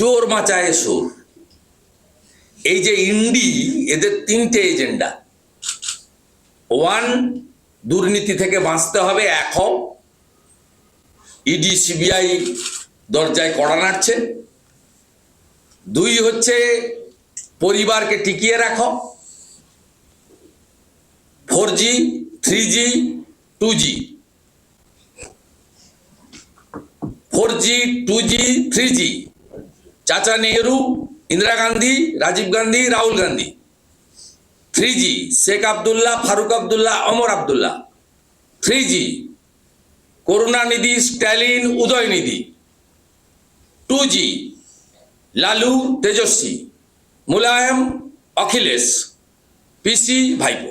চোর মাচায় সোর এই যে ইন্ডি, এদের তিনটে এজেন্ডা। ওয়ান, দুর্নীতি থেকে বাঁচতে হবে হও। ইডি, সিবিআই দরজায় কড়া নাড়ছে। দুই হচ্ছে, পরিবারকে টিকিয়ে রাখো। Four G three G two G four G two G three G চাচা Nehru, Indira Gandhi, Rajiv Gandhi, Rahul Gandhi. Three G Sheikh Abdullah, Farooq Abdullah, Omar Abdullah. Three G Karunanidhi Stalin Udhayanidhi two G Lalu Tejashwi. Mulayam, Akhilesh. পিসি, ভাইপো।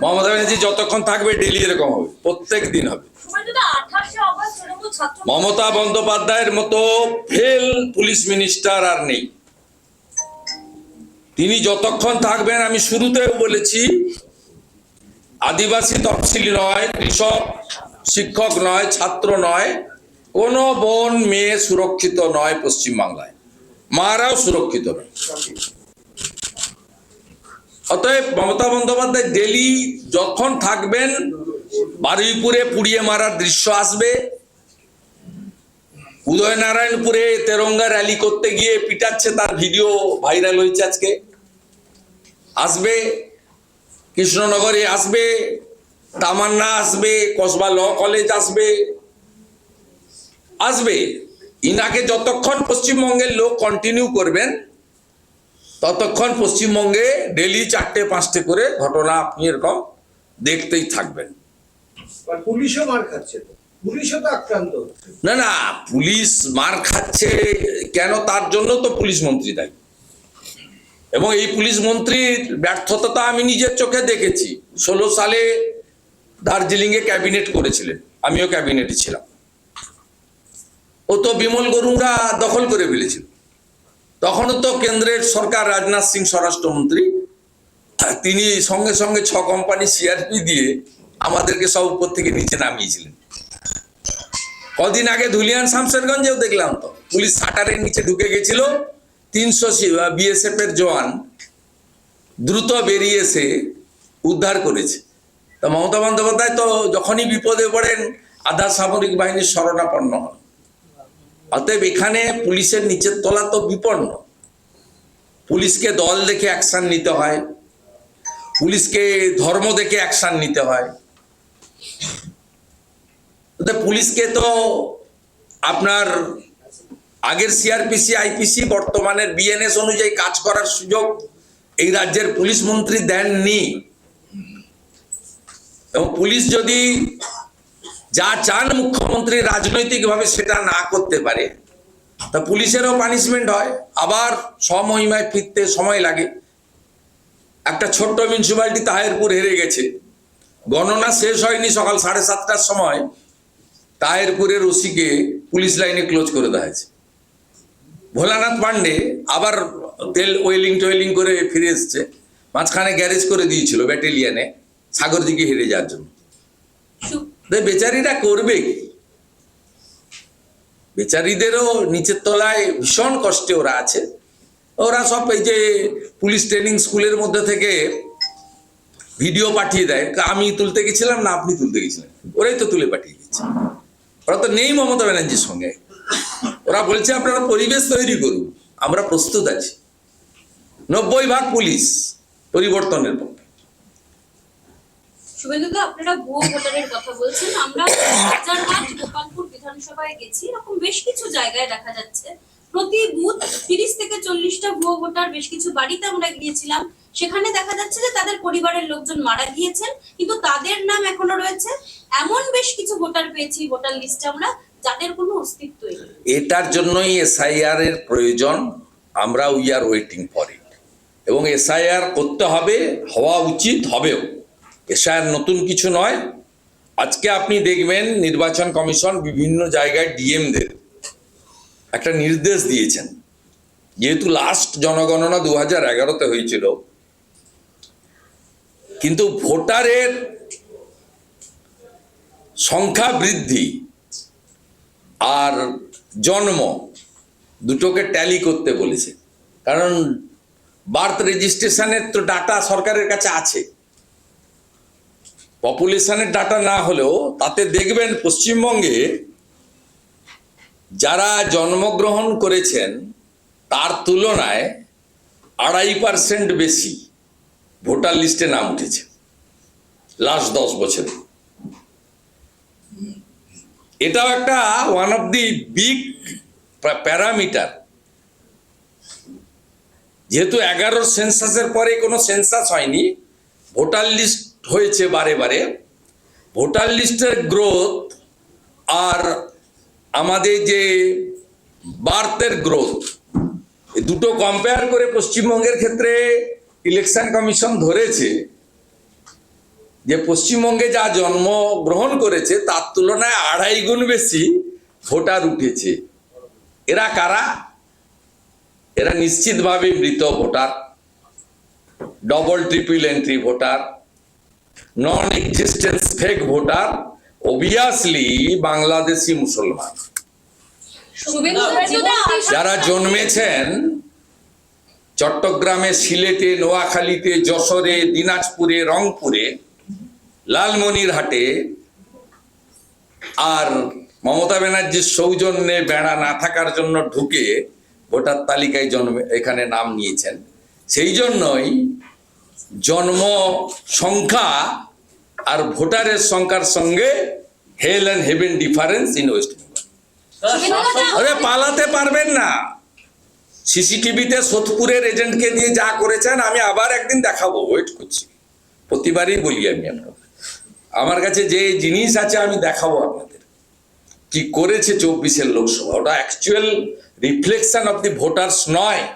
মমতা ব্যানার্জি যতক্ষণ থাকবে daily এরকম হবে। প্রত্যেক দিন হবে। মমতা বন্দ্যোপাধ্যায়ের মতো ফেল পুলিশ মিনিস্টার আর নেই। তিনি যতক্ষণ থাকবেন আমি শুরুতেও বলেছি আদিবাসী তফসিলি নয় কৃষক শিক্ষক নয় ছাত্র নয় কোনো বোন মেয়ে সুরক্ষিত নয় পশ্চিমবাংলায়। মারাও সুরক্ষিত নয়। অতএব মমতা বন্দ্যোপাধ্যায় ডেলি যখন থাকবেন, বারুইপুরে পুড়িয়ে মারার দৃশ্য আসবে। উদয়নারায়ণপুরে তেরঙ্গা র্যালি করতে গিয়ে পিটাচ্ছে তার ভিডিও ভাইরাল হয়েছে আজকে। আসবে, কৃষ্ণনগরে আসবে, তামান্না আসবে, কসবা ল কলেজ আসবে। আসবে। ইনাকে যতক্ষণ পশ্চিমবঙ্গের লোক কন্টিনিউ করবেন ততক্ষণ পশ্চিমবঙ্গে ডেলি চারটে পাঁচটে করে ঘটনা আপনি এরকম দেখতেই থাকবেন। পুলিশও মার খাচ্ছে পুলিশও তো আক্রান্ত না না পুলিশ মার খাচ্ছে কেন? তার জন্য তো পুলিশ মন্ত্রী দায়ী। এবং এই পুলিশ মন্ত্রীর ব্যর্থতা আমি নিজের চোখে দেখেছি। ষোলো সালে দার্জিলিংয়ে ক্যাবিনেট করেছিলেন। আমিও ক্যাবিনেটে ছিলাম। ও তো বিমল গরুঙ্গা দখল করে ফেলেছিল। তখনও তো কেন্দ্রের সরকার রাজনাথ সিং স্বরাষ্ট্রমন্ত্রী, তিনি সঙ্গে সঙ্গে ছ কোম্পানি সিআরপি দিয়ে আমাদেরকে সব উপর থেকে নিচে নামিয়েছিলেন। কদিন আগে ধুলিয়ান শামশেরগঞ্জেও দেখলাম তো, পুলিশ শাটারের নিচে ঢুকে গেছিল, তিনশো বিএসএফ এর জওয়ান দ্রুত বেরিয়ে এসে উদ্ধার করেছে। তো মমতা বন্দ্যোপাধ্যায় তো যখনই বিপদে পড়েন, আধা সামরিক বাহিনীর শরণাপন্ন হন। অতএব এখানে পুলিশের নিচের তলা তো বিপন্ন। পুলিশকে দল দেখে অ্যাকশন নিতে হয়। পুলিশকে ধর্ম দেখে অ্যাকশন নিতে হয়। পুলিশকে তো আপনার আগের সিআরপিসি আইপিসি বর্তমানের বিএনএস অনুযায়ী কাজ করার সুযোগ এই রাজ্যের পুলিশ মন্ত্রী দেননি। এবং পুলিশ যদি যা চান মুখ্যমন্ত্রী রাজনৈতিকভাবে সেটা না করতে পারে। তা পুলিশেরও পানিশমেন্ট হয়, আবার স্বমহিমায় ফিরতে সময় লাগে। একটা ছোট্ট মিউনিসিপ্যালিটি তাহেরপুর হেরে গেছে। গণনা শেষ হয়নি সকাল সাড়ে সাতটার সময়। তাহেরপুরের ওসিকে পুলিশ লাইনে ক্লোজ করে দেওয়া হয়েছে। ভোলানাথ পান্ডে আবার তেল ওয়েলিং টোয়েলিং করে ফিরে এসছে। মাঝখানে গ্যারেজ করে দিয়েছিল ব্যাটালিয়ানে সাগরদিকে হেরে যাওয়ার জন্য। বেচারিরা করবে। বেচারিদেরও নিচের তলায় ভীষণ কষ্টে ওরা আছে। ওরা সব এই যে পুলিশ ট্রেনিং স্কুলের মধ্যে থেকে ভিডিও পাঠিয়ে দেয়। আমি তুলতে গেছিলাম না, আপনি তুলতে গেছিলেন। ওরাই তো তুলে পাঠিয়ে দিচ্ছে। ওরা তো নেই মমতা ব্যানার্জির সঙ্গে। ওরা বলছে, আপনারা পরিবেশ তৈরি করুন। আমরা প্রস্তুত আছি। নব্বই ভাগ পুলিশ পরিবর্তনের পক্ষে। শুভেন্দুদা, আপনারা ভুয়ো ভোটারের কথা বলছেন। আমরা হাজারহাট গোপালপুর বিধানসভায় গেছি, এরকম বেশ কিছু জায়গায় দেখা যাচ্ছে। প্রতি বুথ তিরিশ থেকে চল্লিশটা ভুয়ো ভোটার, বেশ কিছু বাড়িতে আমরা গিয়েছিলাম। সেখানে দেখা যাচ্ছে যে তাদের পরিবারের লোকজন মারা গিয়েছেন, কিন্তু তাদের নাম এখনও রয়েছে। এমন বেশ কিছু ভোটার পেয়েছি, ভোটার লিস্টে আমরা, যাদের কোনো অস্তিত্বই নেই। এটার জন্যই এসআইআর এর প্রয়োজন, আমরা we are waiting for it এবং এসআইআর করতে হবে, হওয়া উচিত হবেও। এসআইআর নতুন কিছু নয়। আজকে আপনি দেখবেন নির্বাচন কমিশন বিভিন্ন জায়গায় ডিএমদের একটা নির্দেশ দিয়েছেন। যেহেতু লাস্ট জনগণনা দু হাজার এগারোতে হয়েছিল। কিন্তু ভোটারের সংখ্যা বৃদ্ধি আর জন্ম দুটোকে ট্যালি করতে বলেছে। কারণ বার্থ রেজিস্ট্রেশনের তো ডাটা সরকারের কাছে আছে। পপুলেশনের ডাটা না হলেও তাতে দেখবেন পশ্চিমবঙ্গে যারা জন্মগ্রহণ করেছেন, তার তুলনায় আড়াই পার্সেন্ট বেশি ভোটার লিস্টে নাম উঠেছে লাস্ট দশ বছরে। এটাও একটা one of the big parameter. যেহেতু এগারোর সেন্সাসের পরে কোনো সেন্সাস হয়নি, ভোটার লিস্ট হয়েছে বারে বারে। ভোটার লিস্টের গ্রোথ আর আমাদের যে বার্থের গ্রোথ দুটো কম্পেয়ার করে পশ্চিমবঙ্গের ক্ষেত্রে ইলেকশন কমিশন ধরেছে। যে পশ্চিমবঙ্গে যা জন্মগ্রহণ করেছে, তার তুলনায় আড়াই গুণ বেশি ভোটার উঠেছে। এরা কারা? এরা নিশ্চিতভাবে মৃত voter double triple entry voter. Non existence fake voter obviously Bangladeshi মুসলমান যারা জন্মেছেন চট্টগ্রামে সিলেটে নোয়াখালীতে যশোরে দিনাজপুরে রংপুরে লালমনিরহাটে আর মমতা ব্যানার্জির সৌজন্যে বেড়া না থাকার জন্য ঢুকে ভোটার তালিকায় জন্মে এখানে নাম নিয়েছেন। সেই জন্যই জন্ম সংখ্যা আর ভোটারের সংখ্যার সঙ্গে hell and heaven difference in West Bengal আরে পালাতে পারবেন না। সিসিটিভিতে সোদপুরের এজেন্টকে দিয়ে যা করেছেন আমি আবার একদিন দেখাবো। ওয়েট করছি। প্রতিবারই বলি আমি আপনাদের। আমার কাছে যে জিনিস আছে আমি দেখাবো আপনাদের। কি করেছে চব্বিশের লোকসভা? ওটা actual reflection of the voters নয়।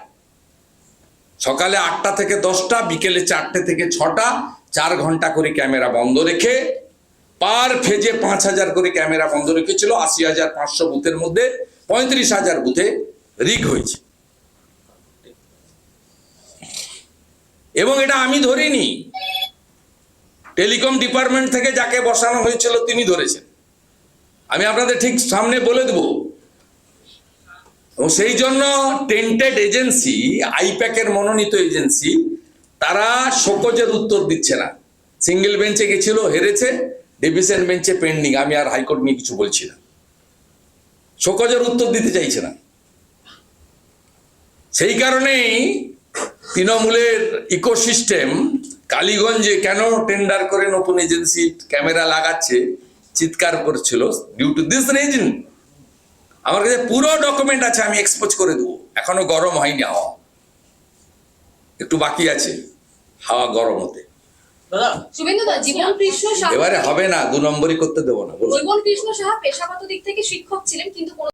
সকালে আটটা থেকে দশটা, বিকেলে চারটে থেকে ছটা, চার ঘণ্টা করে ক্যামেরা বন্ধ রেখে পার ফেজে পাঁচ হাজার করে ক্যামেরা বন্ধ রেখেছিল, আশি হাজার পাঁচশো বুথের মধ্যে, পঁয়ত্রিশ হাজার বুথে রিগ হয়েছে। এবং এটা আমি ধরিনি, টেলিকম ডিপার্টমেন্ট থেকে যাকে বসানো হয়েছিল তিনি ধরেছেন। আমি আপনাদের ঠিক সামনে বলে দেব এবং সেই জন্য টেন্টেড এজেন্সি, আইপ্যাকের মনোনীত এজেন্সি, তারা শোকজের উত্তর দিচ্ছে না। সিঙ্গেল বেঞ্চে গেছিল, হেরেছে, ডিভিশন বেঞ্চে পেন্ডিং, আমি আর হাইকোর্ট নিয়ে কিছু বলছি না। শোকজের উত্তর দিতে চাইছে না। সেই কারণেই তৃণমূলের ইকোসিস্টেম কালীগঞ্জে কেন টেন্ডার করে নতুন এজেন্সি ক্যামেরা লাগাচ্ছে, চিৎকার করছিল ডিউ টু দিস রিজন আমার কাছে পুরো ডকুমেন্ট আছে আমি এক্সপোজ করে দেবো। এখনও গরম হয়নি হাওয়া। একটু বাকি আছে হাওয়া গরম হতে। শুভেন্দু দা জীবন কৃষ্ণ সাহা এবারে হবে না দু নম্বরই করতে দেবো না বলুন জীবন কৃষ্ণ সাহা পেশাগত দিক থেকে শিক্ষক ছিলেন কিন্তু কোনো